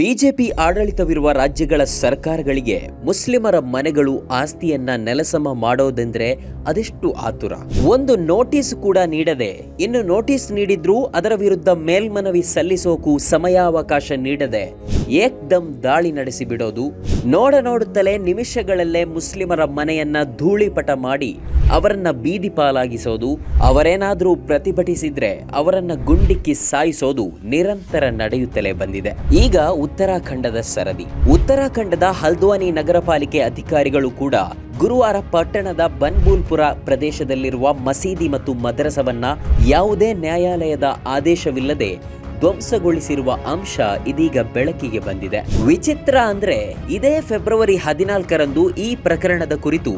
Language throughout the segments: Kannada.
ಬಿಜೆಪಿ ಆಡಳಿತವಿರುವ ರಾಜ್ಯಗಳ ಸರ್ಕಾರಗಳಿಗೆ ಮುಸ್ಲಿಮರ ಮನೆಗಳು ಆಸ್ತಿಯನ್ನ ನೆಲಸಮ ಮಾಡೋದೆಂದ್ರೆ ಅದೆಷ್ಟು ಆತುರ? ಒಂದು ನೋಟಿಸ್ ಕೂಡ ನೀಡದೆ ಇನ್ನು ನೋಟಿಸ್ ನೀಡಿದ್ರೂ ಅದರ ವಿರುದ್ಧ ಮೇಲ್ಮನವಿ ಸಲ್ಲಿಸೋಕು ಸಮಯಾವಕಾಶ ನೀಡದೆ ಏಕ್ದಮ್ ದಾಳಿ ನಡೆಸಿ ಬಿಡೋದು. ನೋಡ ನೋಡುತ್ತಲೇ ನಿಮಿಷಗಳಲ್ಲೇ ಮುಸ್ಲಿಮರ ಮನೆಯನ್ನ ಧೂಳಿಪಟ ಮಾಡಿ ಅವರನ್ನ ಬೀದಿ ಪಾಲಾಗಿಸೋದು. ಅವರೇನಾದ್ರೂ ಪ್ರತಿಭಟಿಸಿದ್ರೆ ಅವರನ್ನ ಗುಂಡಿಕ್ಕಿ ಸಾಯಿಸೋದು ನಿರಂತರ ನಡೆಯುತ್ತಲೇ ಬಂದಿದೆ. ಈಗ ಉತ್ತರಾಖಂಡದ ಸರದಿ. ಉತ್ತರಾಖಂಡದ ಹಲ್ದ್ವಾನಿ ನಗರ ಪಾಲಿಕೆ ಅಧಿಕಾರಿಗಳು ಕೂಡ ಗುರುವಾರ ಪಟ್ಟಣದ ಬನ್ಬೂಲ್ಪುರ ಪ್ರದೇಶದಲ್ಲಿರುವ ಮಸೀದಿ ಮತ್ತು ಮದ್ರಸವನ್ನ ಯಾವುದೇ ನ್ಯಾಯಾಲಯದ ಆದೇಶವಿಲ್ಲದೆ ಧ್ವಂಸಗೊಳಿಸಿರುವ ಅಂಶ ಇದೀಗ ಬೆಳಕಿಗೆ ಬಂದಿದೆ. ವಿಚಿತ್ರ ಅಂದ್ರೆ ಇದೇ ಫೆಬ್ರವರಿ ಹದಿನಾಲ್ಕರಂದು ಈ ಪ್ರಕರಣದ ಕುರಿತು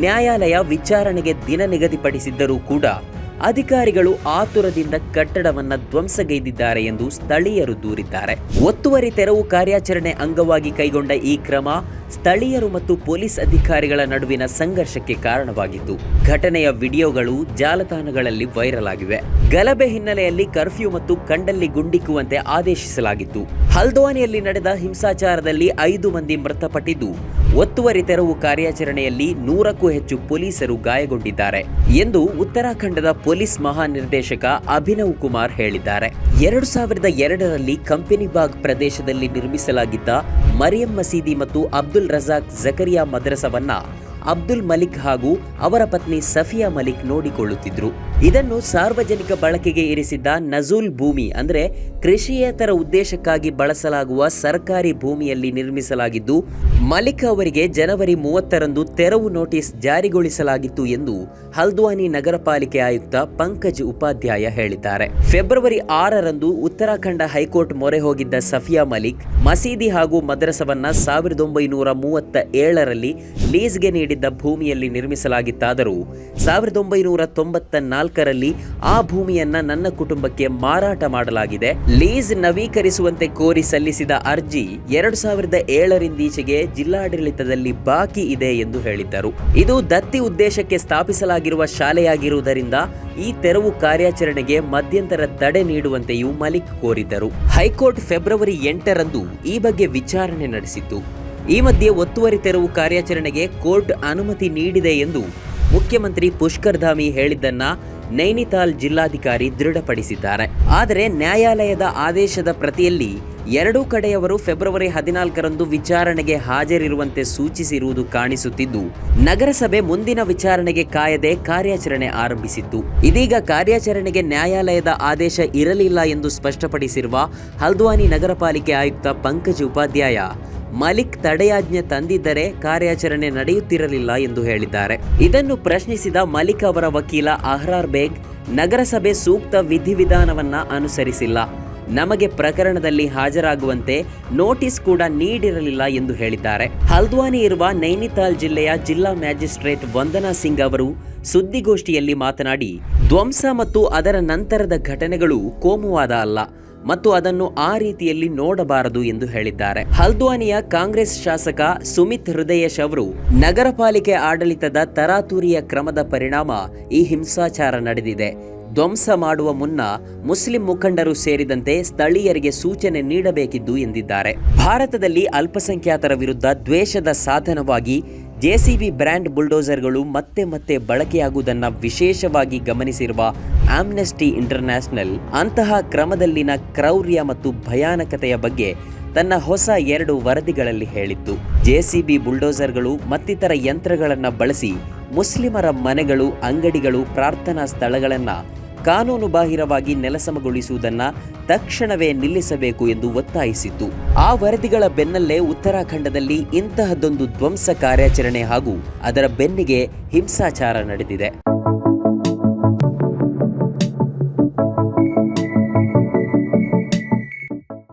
ನ್ಯಾಯಾಲಯ ವಿಚಾರಣೆಗೆ ದಿನ ನಿಗದಿಪಡಿಸಿದ್ದರೂ ಕೂಡ ಅಧಿಕಾರಿಗಳು ಆತುರದಿಂದ ಕಟ್ಟಡವನ್ನ ಧ್ವಂಸಗೈದಿದ್ದಾರೆ ಎಂದು ಸ್ಥಳೀಯರು ದೂರಿದ್ದಾರೆ. ಒತ್ತುವರಿ ತೆರವು ಕಾರ್ಯಾಚರಣೆ ಅಂಗವಾಗಿ ಕೈಗೊಂಡ ಈ ಕ್ರಮ ಸ್ಥಳೀಯರು ಮತ್ತು ಪೊಲೀಸ್ ಅಧಿಕಾರಿಗಳ ನಡುವಿನ ಸಂಘರ್ಷಕ್ಕೆ ಕಾರಣವಾಗಿತ್ತು. ಘಟನೆಯ ವಿಡಿಯೋಗಳು ಜಾಲತಾಣಗಳಲ್ಲಿ ವೈರಲ್ ಆಗಿವೆ ಗಲಭೆ ಹಿನ್ನೆಲೆಯಲ್ಲಿ ಕರ್ಫ್ಯೂ ಮತ್ತು ಕಂಡಲ್ಲಿ ಗುಂಡಿಕ್ಕುವಂತೆ ಆದೇಶಿಸಲಾಗಿತ್ತು. ಹಲ್ದ್ವಾನಿಯಲ್ಲಿ ನಡೆದ ಹಿಂಸಾಚಾರದಲ್ಲಿ ಐದು ಮಂದಿ ಮೃತಪಟ್ಟಿದ್ದು ಒತ್ತುವರಿ ತೆರವು ಕಾರ್ಯಾಚರಣೆಯಲ್ಲಿ ನೂರಕ್ಕೂ ಹೆಚ್ಚು ಪೊಲೀಸರು ಗಾಯಗೊಂಡಿದ್ದಾರೆ ಎಂದು ಉತ್ತರಾಖಂಡದ ಪೊಲೀಸ್ ಮಹಾನಿರ್ದೇಶಕ ಅಭಿನವ್ ಕುಮಾರ್ ಹೇಳಿದ್ದಾರೆ. ಎರಡು ಸಾವಿರದ ಎರಡರಲ್ಲಿ ಕಂಪನಿಬಾಗ್ ಪ್ರದೇಶದಲ್ಲಿ ನಿರ್ಮಿಸಲಾಗಿದ್ದ ಮರಿಯಂ ಮಸೀದಿ ಮತ್ತು ಅಬ್ದುಲ್ ರಜಾಕ್ ಜಕರಿಯಾ ಮದ್ರಸವನ್ನ ಅಬ್ದುಲ್ ಮಲಿಕ್ ಹಾಗೂ ಅವರ ಪತ್ನಿ ಸಫಿಯಾ ಮಲಿಕ್ ನೋಡಿಕೊಳ್ಳುತ್ತಿದ್ರು. ಇದನ್ನು ಸಾರ್ವಜನಿಕ ಬಳಕೆಗೆ ಇರಿಸಿದ್ದ ನಜೂಲ್ ಭೂಮಿ ಅಂದರೆ ಕೃಷಿಯೇತರ ಉದ್ದೇಶಕ್ಕಾಗಿ ಬಳಸಲಾಗುವ ಸರ್ಕಾರಿ ಭೂಮಿಯಲ್ಲಿ ನಿರ್ಮಿಸಲಾಗಿದ್ದು, ಮಲಿಕ್ ಅವರಿಗೆ ಜನವರಿ ಮೂವತ್ತರಂದು ತೆರವು ನೋಟಿಸ್ ಜಾರಿಗೊಳಿಸಲಾಗಿತ್ತು ಎಂದು ಹಲ್ದ್ವಾನಿ ನಗರ ಪಾಲಿಕೆ ಆಯುಕ್ತ ಪಂಕಜ್ ಉಪಾಧ್ಯಾಯ ಹೇಳಿದ್ದಾರೆ. ಫೆಬ್ರವರಿ ಆರರಂದು ಉತ್ತರಾಖಂಡ ಹೈಕೋರ್ಟ್ ಮೊರೆ ಹೋಗಿದ್ದ ಸಫಿಯಾ ಮಲಿಕ್, ಮಸೀದಿ ಹಾಗೂ ಮದ್ರಸವನ್ನ ಸಾವಿರದ ಒಂಬೈನೂರ ಮೂವತ್ತ ಏಳರಲ್ಲಿ ಲೀಸ್ಗೆ ನೀಡಿದ್ದ ಭೂಮಿಯಲ್ಲಿ ನಿರ್ಮಿಸಲಾಗಿತ್ತಾದರೂ, ಸಾವಿರದ ಒಂಬೈನೂರ ತೊಂಬತ್ತ ನಾಲ್ಕರಲ್ಲಿ ಆ ಭೂಮಿಯನ್ನ ನನ್ನ ಕುಟುಂಬಕ್ಕೆ ಮಾರಾಟ ಮಾಡಲಾಗಿದೆ. ಲೀಸ್ ನವೀಕರಿಸುವಂತೆ ಕೋರಿ ಸಲ್ಲಿಸಿದ ಅರ್ಜಿ ಎರಡು ಸಾವಿರದ ಏಳರಿಂದೀಚೆಗೆ ಜಿಲ್ಲಾಡಳಿತದಲ್ಲಿ ಬಾಕಿ ಇದೆ ಎಂದು ಹೇಳಿದ್ದರು. ಇದು ದತ್ತಿ ಉದ್ದೇಶಕ್ಕೆ ಸ್ಥಾಪಿಸಲಾಗಿರುವ ಶಾಲೆಯಾಗಿರುವುದರಿಂದ ಈ ತೆರವು ಕಾರ್ಯಾಚರಣೆಗೆ ಮಧ್ಯಂತರ ತಡೆ ನೀಡುವಂತೆಯೂ ಮಲಿಕ್ ಕೋರಿದ್ದರು. ಹೈಕೋರ್ಟ್ ಫೆಬ್ರವರಿ ಎಂಟರಂದು ಈ ಬಗ್ಗೆ ವಿಚಾರಣೆ ನಡೆಸಿತ್ತು. ಈ ಮಧ್ಯೆ ಒತ್ತುವರಿ ತೆರವು ಕಾರ್ಯಾಚರಣೆಗೆ ಕೋರ್ಟ್ ಅನುಮತಿ ನೀಡಿದೆ ಎಂದು ಮುಖ್ಯಮಂತ್ರಿ ಪುಷ್ಕರ್ ಧಾಮಿ ಹೇಳಿದ್ದನ್ನ ನೈನಿತಾಲ್ ಜಿಲ್ಲಾಧಿಕಾರಿ ದೃಢಪಡಿಸಿದ್ದಾರೆ. ಆದರೆ ನ್ಯಾಯಾಲಯದ ಆದೇಶದ ಪ್ರತಿಯಲ್ಲಿ ಎರಡೂ ಕಡೆಯವರು ಫೆಬ್ರವರಿ ಹದಿನಾಲ್ಕರಂದು ವಿಚಾರಣೆಗೆ ಹಾಜರಿರುವಂತೆ ಸೂಚಿಸಿರುವುದು ಕಾಣಿಸುತ್ತಿದ್ದು, ನಗರಸಭೆ ಮುಂದಿನ ವಿಚಾರಣೆಗೆ ಕಾಯದೆ ಕಾರ್ಯಾಚರಣೆ ಆರಂಭಿಸಿತ್ತು. ಇದೀಗ ಕಾರ್ಯಾಚರಣೆಗೆ ನ್ಯಾಯಾಲಯದ ಆದೇಶ ಇರಲಿಲ್ಲ ಎಂದು ಸ್ಪಷ್ಟಪಡಿಸಿರುವ ಹಲ್ದ್ವಾನಿ ನಗರ ಪಾಲಿಕೆ ಆಯುಕ್ತ ಪಂಕಜ್ ಉಪಾಧ್ಯಾಯ ಮಲಿಕ್ ತಡೆಯಾಜ್ಞೆ ತಂದಿದ್ದರೆ ಕಾರ್ಯಾಚರಣೆ ನಡೆಯುತ್ತಿರಲಿಲ್ಲ ಎಂದು ಹೇಳಿದ್ದಾರೆ. ಇದನ್ನು ಪ್ರಶ್ನಿಸಿದ ಮಲಿಕ್ ಅವರ ವಕೀಲ ಅಹ್ರಾರ್ ಬೇಗ್, ನಗರಸಭೆ ಸೂಕ್ತ ವಿಧಿವಿಧಾನವನ್ನ ಅನುಸರಿಸಿಲ್ಲ. ನಮಗೆ ಪ್ರಕರಣದಲ್ಲಿ ಹಾಜರಾಗುವಂತೆ ನೋಟಿಸ್ ಕೂಡ ನೀಡಿರಲಿಲ್ಲ ಎಂದು ಹೇಳಿದ್ದಾರೆ. ಹಲ್ದ್ವಾನಿ ಇರುವ ನೈನಿತಾಲ್ ಜಿಲ್ಲೆಯ ಜಿಲ್ಲಾ ಮ್ಯಾಜಿಸ್ಟ್ರೇಟ್ ವಂದನಾ ಸಿಂಗ್ ಅವರು ಸುದ್ದಿಗೋಷ್ಠಿಯಲ್ಲಿ ಮಾತನಾಡಿ, ಧ್ವಂಸ ಮತ್ತು ಅದರ ನಂತರದ ಘಟನೆಗಳು ಕೋಮುವಾದ ಅಲ್ಲ. ಮತ್ತು ಅದನ್ನು ಆ ರೀತಿಯಲ್ಲಿ ನೋಡಬಾರದು ಎಂದು ಹೇಳಿದ್ದಾರೆ. ಹಲ್ದ್ವಾನಿಯ ಕಾಂಗ್ರೆಸ್ ಶಾಸಕ ಸುಮಿತ್ ಹೃದಯೇಶ್ ಅವರು ನಗರ ಪಾಲಿಕೆ ಆಡಳಿತದ ತರಾತುರಿಯ ಕ್ರಮದ ಪರಿಣಾಮ ಈ ಹಿಂಸಾಚಾರ ನಡೆದಿದೆ. ಧ್ವಂಸ ಮಾಡುವ ಮುನ್ನ ಮುಸ್ಲಿಂ ಮುಖಂಡರು ಸೇರಿದಂತೆ ಸ್ಥಳೀಯರಿಗೆ ಸೂಚನೆ ನೀಡಬೇಕಿದ್ದು ಎಂದಿದ್ದಾರೆ. ಭಾರತದಲ್ಲಿ ಅಲ್ಪಸಂಖ್ಯಾತರ ವಿರುದ್ಧ ದ್ವೇಷದ ಸಾಧನವಾಗಿ ಜೆಸಿಬಿ ಬ್ರ್ಯಾಂಡ್ ಬುಲ್ಡೋಸರ್ಗಳು ಮತ್ತೆ ಮತ್ತೆ ಬಳಕೆಯಾಗುವುದನ್ನು ವಿಶೇಷವಾಗಿ ಗಮನಿಸಿರುವ ಆಮ್ನೆಸ್ಟಿ ಇಂಟರ್ನ್ಯಾಷನಲ್, ಅಂತಹ ಕ್ರಮದಲ್ಲಿನ ಕ್ರೌರ್ಯ ಮತ್ತು ಭಯಾನಕತೆಯ ಬಗ್ಗೆ ತನ್ನ ಹೊಸ ಎರಡು ವರದಿಗಳಲ್ಲಿ ಹೇಳಿತ್ತು. ಜೆ ಸಿ ಬಿ ಬುಲ್ಡೋಸರ್ಗಳು ಮತ್ತಿತರ ಯಂತ್ರಗಳನ್ನು ಬಳಸಿ ಮುಸ್ಲಿಮರ ಮನೆಗಳು, ಅಂಗಡಿಗಳು, ಪ್ರಾರ್ಥನಾ ಸ್ಥಳಗಳನ್ನು ಕಾನೂನು ಬಾಹಿರವಾಗಿ ನೆಲಸಮಗೊಳಿಸುವುದನ್ನ ತಕ್ಷಣವೇ ನಿಲ್ಲಿಸಬೇಕು ಎಂದು ಒತ್ತಾಯಿಸಿತ್ತು ಆ ವರದಿಗಳ ಬೆನ್ನಲ್ಲೇ ಉತ್ತರಾಖಂಡದಲ್ಲಿ ಇಂತಹದ್ದೊಂದು ಧ್ವಂಸ ಕಾರ್ಯಾಚರಣೆ ಹಾಗೂ ಅದರ ಬೆನ್ನಿಗೆ ಹಿಂಸಾಚಾರ ನಡೆದಿದೆ.